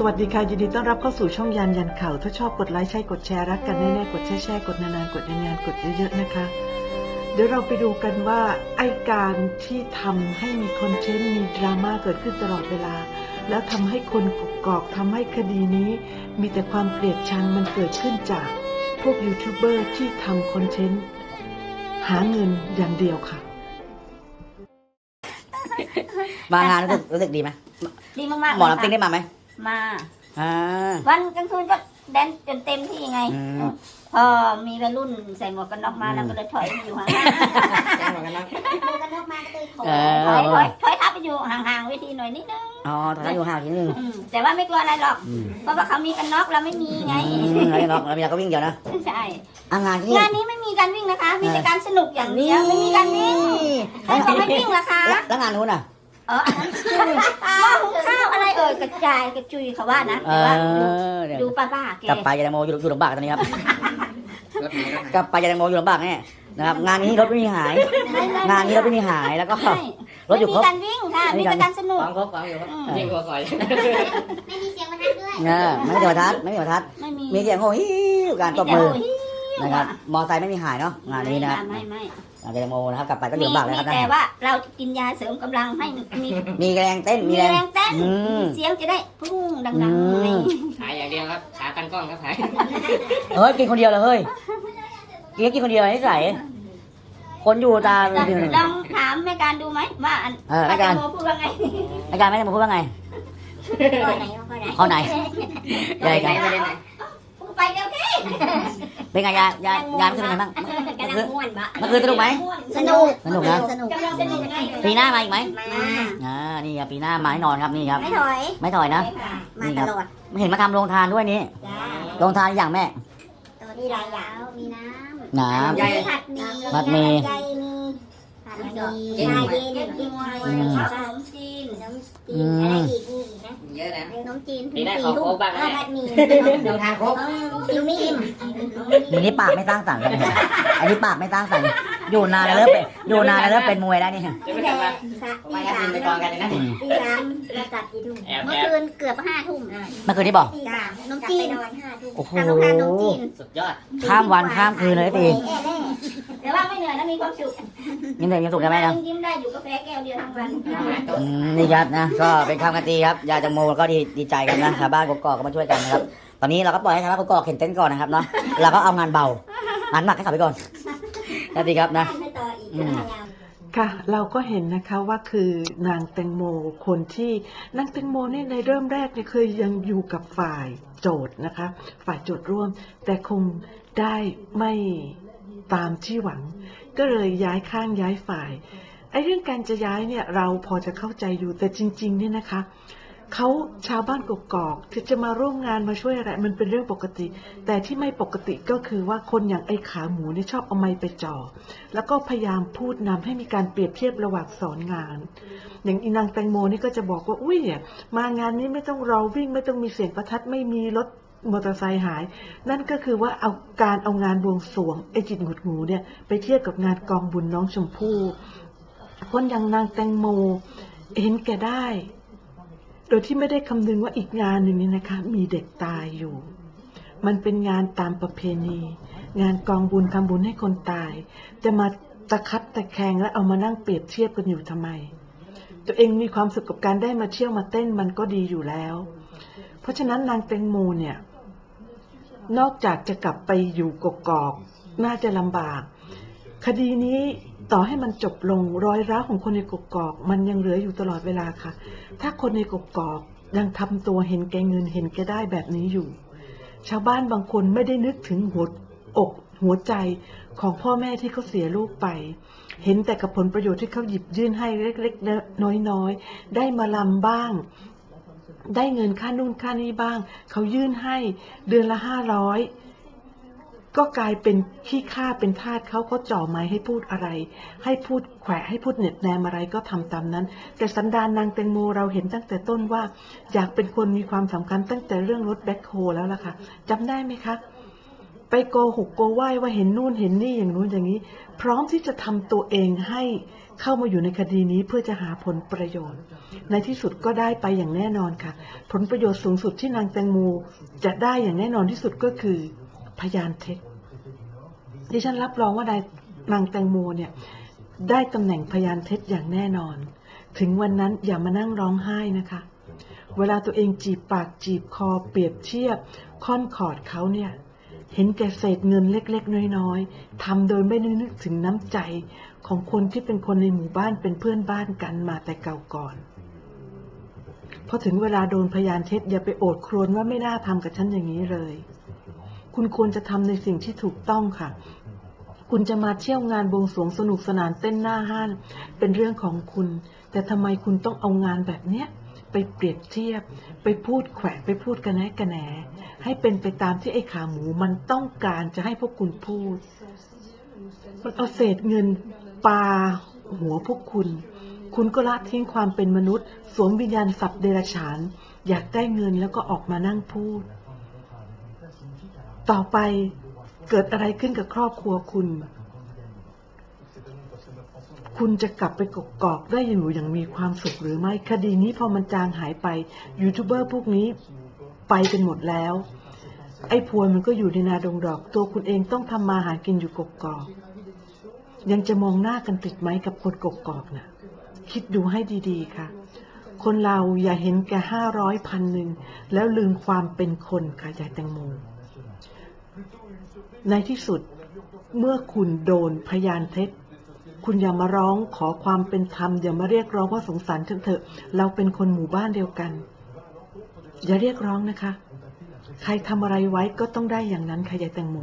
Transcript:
สวัสดีค่ะ ยินดีต้อนรับเข้าสู่ช่องยันยันข่าว ถ้าชอบกดไลค์ใช่กดแชร์รักกันแน่ๆกดแชร์แชร์กดนานๆกดนานๆกดเยอะๆนะคะ เดี๋ยวเราไปดูกันว่าไอการที่ทำให้มีคอนเทนต์มีดราม่าเกิดขึ้นตลอดเวลา แล้วทำให้คนกกอกทำให้คดีนี้ มีแต่ความเกลียดชังมันเกิดขึ้นจาก พวกยูทูบเบอร์ที่ทำคอนเทนต์หาเงินอย่างเดียวค่ะมางานรู้สึกรู้สึกดีไหมดีมากๆหมอเลยลำติ้งได้มาไหม มา อ่า วันกลางคืนก็แดนจนเต็มที่ไง อืม พอมีวัยรุ่นใส่หมวกกันน็อกมาอืมแล้วก็เลยถอยไปอยู่ห่างหมวกกันน็อกๆหมวกกันน็อกมาก็เลยถอยเออ ถอยถอยถอยทับไปอยู่ห่างๆเวทีหน่อยนิดนึงอ๋อตอนนั้นอยู่ห่างทีนึงอืมแต่ว่าไม่กลัวอะไรหรอก อืมเพราะว่าเขามีกันน็อกเราไม่มีไง อืมแล้วน็อกแล้วมีเราก็วิ่งเดียวนะใช่ อะงานที่นี่งานนี้ไม่มีการวิ่งนะคะ มีแต่การสนุกอย่างเดียวไม่มีการวิ่งใครบอกไม่วิ่งล่ะคะแล้วแล้วงานนู้นอะ เอออันนั้นคือหม้อหุงข้าวอะไรเอ่ยกระจายกระจุยเขาว่านะเอแต่ว่าดูอเดี๋ยวดูป้าป้าๆแกกลับไปยายแตงโมอยู่อยู่ลำบากตอนนี้ครับ กลับไปยายแตงโมอยู่ลำบากแน่นะครับ งานนี้รถไม่มีหาย งานนี้รถไม่มีหายแล้วก็ ใช่รถอยู่ครบไม่มีการวิ่งค่ะ ไม่มีมีการแต่การสนุก ฟังครบฟังอยู่ครับอืม ยิ่งกว่าก่อยไม่มีเสียงประทัดด้วย เออไม่มีประทัดไม่มีประทัด ไม่มีมีเสียงโอ้ยการตบมือ แต่โย นะครับ มอไซค์ไม่มีหายเนาะงานนี้นะครับไม่ไม่งานยายแตงโมนะครับกลับไปก็อมียู่ลำบากเลยมีครับแต่นะว่าเราจะกินยาเสริมกำลังให้มีมีแรงเต้นมีมีแรงแรงเต้นอืมเสียงจะได้พุ่งดัอืงมๆไงหายอย่างเดียวครับขากันกล้องครับหายเฮ้ยกินคนเดียวเลยเฮ้ยกินกินคนเดียวนิสัยคนอยู่ตามลองลองถามแม่การดูไหมว่าอันเออแม่การป้โมพูดว่าไงอาจารย์ไม่ได้มาพูดว่าไงข้อไหนข้อไหนข้อไหนใหญ่ไหนกัน เดี๋ยวแค่เป็นไงยายายยายเป็นไงบ้างกำลังม่วนบะเมื่อคืนสนุกไหมสนุกสนุกนะสนุกกำลังสนุกไงปีหน้ามาอีกไหมมาอ่านี่ครับปีหน้ามาแน่นอนครับนี่ครับ ไม่ถอย ไม่ถอยนะมาตลอดเห็นมาทำโรงทานด้วยนี่จ้าโรงทานอย่างแม่ตัวนี้หลายอย่างมีน้ำน้มีผัดหมี่ผัดหมี่ไก่มีผัดหมี่ชาเย็นเย็นกินไวอืมขนมจีนขนมจีอืนมอะไรอีกมีอีกนะเย อะนะขนมจีนปีหน้าขอโค้กบ้างนะผัดหมี่เดินทางครบกินไม่อิ่มำนี่นี่ปากไม่สร้างสรรค์เลยอันนี้ปากไม่สร้างสรรค์อยู่นานแล้วเริ่มเป็นอยู่นานแล้วเริ่มเป็นมวยแล้วนี่จะไม่ทำมาสะไปตีกันสามไปกองกันอย่างนั้นอืมตีสามเราจัดกี่ทุ่มแอบเมื่อแอบคืนเกือบห้าทุ่มเมื่อคืนที่บอกตีสามนมจีนนอนห้าทุ่มโอ้โหทำโรงทานนมจีนสุดยอดข้ามวันข้ามคืนเลยพี่แต่ว่าไม่ เหนื่อยนะมีความสุขยังไงยังสุขได้ไหมนะยิ้มได้อยู่กาแฟแก้วเดียวทั้งวันอืมนี่ครับนะ ก็เป็นคำกันตีครับยายจังโมก็ดีดีใจกันนะชาวบ้านกกอกก็มาช่วยกันนะครับ ตอนนี้เราก็ปล่อยให้ชาวบ้านกกอกเข็นเต้นก่อนนะครับเนาะเราก็เอางานเบางานหนักให้เขาไปก่อนสวัสดีครับนะให้ต่ออีกอืมยาวค่ะเราก็เห็นนะคะว่าคือนางแตงโมคนที่นางแตงโมนี่ในเริ่มแรกเนี่ยเคยยังอยู่กับฝ่ายโจทย์นะคะ ฝ่ายโจทย์ร่วม แต่คงได้ไม่ ตามที่หวัง ก็เลยย้ายข้างย้ายฝ่ายไอ้เรื่องการจะย้ายเนี่ยเราพอจะเข้าใจอยู่แต่จริง ๆ เนี่ยนะคะเขาชาวบ้านกกอกที่จะมาร่วมงานมาช่วยอะไรมันเป็นเรื่องปกติ แต่ที่ไม่ปกติก็คือว่าคนอย่างไอ้ขาหมูเนี่ยชอบเอาไม้ไปจ่อแล้วก็พยายามพูดนำให้มีการเปรียบเทียบระหว่างสอนงาน อย่างอีนางแตงโมนี่ก็จะบอกว่าอุ้ยเนี่ยมางานนี้ไม่ต้องรอวิ่งไม่ต้องมีเสียงประทัดไม่มีรถ มอเตอร์ไซค์หาย นั่นก็คือว่าเอาการเอางานบวงสวงไอจิตหงุดหงูเนี่ยไปเทียบกับงานกองบุญน้องชมพู่คนอย่างนางแตงโมเห็นแก่ได้ โดยที่ไม่ได้คำนึงว่าอีกงานหนึ่งนี่นะคะ มีเด็กตายอยู่ มันเป็นงานตามประเพณี งานกองบุญทำบุญให้คนตาย จะมาตะคัดตะแคงและเอามานั่งเปรียบเทียบกันอยู่ทำไม ตัวเองมีความสุขกับการได้มาเที่ยวมาเต้นมันก็ดีอยู่แล้ว เพราะฉะนั้นนางแตงโมเนี่ย นอกจากจะกลับไปอยู่กกอก น่าจะลำบาก คดีนี้ต่อให้มันจบลงรอยร้าวของคนในกกอก มันยังเหลืออยู่ตลอดเวลาค่ะ ถ้าคนในกกอกยังทำตัวเห็นแก่เงินเห็นแก่ได้แบบนี้อยู่ ชาวบ้านบางคนไม่ได้นึกถึงหัวอกหัวใจของพ่อแม่ที่เขาเสียลูกไป เห็นแต่กับผลประโยชน์ที่เขาหยิบยื่นให้เล็กๆน้อยๆ ได้มาลำบ้าง ได้เงินค่านู่นค่านี้บ้าง เขายื่นให้เดือนละห้าร้อยก็กลายเป็นขี้ข้าเป็นทาสเขาก็จ่อไม้ให้พูดอะไร ให้พูดแขวะให้พูดเหน็บแนมอะไรก็ทำตามนั้น แต่สันดานนางแตงโมเราเห็นตั้งแต่ต้นว่า อยากเป็นคนมีความสำคัญตั้งแต่เรื่องรถแบ็คโฮแล้วล่ะค่ะจำได้ไหมคะ ไปโกหกโกไหว้ว่าเห็นนู่นเห็นนี่อย่างนู้นอย่างนี้ พร้อมที่จะทำตัวเองให้ เข้ามาอยู่ในคดีนี้เพื่อจะหาผลประโยชน์ ในที่สุดก็ได้ไปอย่างแน่นอนค่ะ ผลประโยชน์สูงสุดที่นางแตงโมจะได้อย่างแน่นอนที่สุดก็คือพยานเท็จดิฉันรับรองว่านายนางแตงโมเนี่ยได้ตำแหน่งพยานเท็จอย่างแน่นอน ถึงวันนั้นอย่ามานั่งร้องไห้นะคะ เวลาตัวเองจีบปากจีบคอเปรียบเทียบค่อนขอดเขาเนี่ย เห็นแก่เศษเงินเล็กๆ น้อยๆทำโดยไม่ได้นึกถึงน้ำใจของคนที่เป็นคนในหมู่บ้านเป็นเพื่อนบ้านกันมาแต่เก่าก่อนพอถึงเวลาโดนพยานเท็จอย่าไปโอดครวญว่าไม่น่าทำกับฉันอย่างนี้เลย คุณควรจะทำในสิ่งที่ถูกต้องค่ะ คุณจะมาเที่ยวงานบวงสรวงสนุกสนานเต้นหน้าห้าน เป็นเรื่องของคุณ แต่ทำไมคุณต้องเอางานแบบเนี้ย ไปเปรียบเทียบ ไปพูดแขวะไปพูดกันแนะกันแหน ให้เป็นไปตามที่ไอ้ขาหมูมันต้องการจะให้พวกคุณพูด มันเอาเศษเงินปาหัวพวกคุณ คุณก็ละทิ้งความเป็นมนุษย์ สวมวิญญาณสับเดรัจฉาน อยากได้เงินแล้วก็ออกมานั่งพูด ต่อไปเกิดอะไรขึ้นกับครอบครัวคุณ คุณจะกลับไปกกอกได้อยู่อย่างมีความสุขหรือไม่ คดีนี้พอมันจางหายไป ยูทูบเบอร์พวกนี้ไปกันหมดแล้ว ไอ้พวยมันก็อยู่ในนาดงดอก ตัวคุณเองต้องทำมาหากินอยู่กกอก ยังจะมองหน้ากันติดไหมกับคนกกอกน่ะ คิดดูให้ดีๆค่ะ คนเราอย่าเห็นแก่ห้าร้อยพันหนึ่งแล้วลืมความเป็นคนค่ะยายแตงโมในที่สุดเมื่อคุณโดนพยานเท็จ คุณอย่ามาร้องขอความเป็นธรรมอย่ามาเรียกร้องว่าสงสารฉันเถอะ เราเป็นคนหมู่บ้านเดียวกัน อย่าเรียกร้องนะคะ ใครทำอะไรไว้ก็ต้องได้อย่างนั้นค่ะยายแตงโม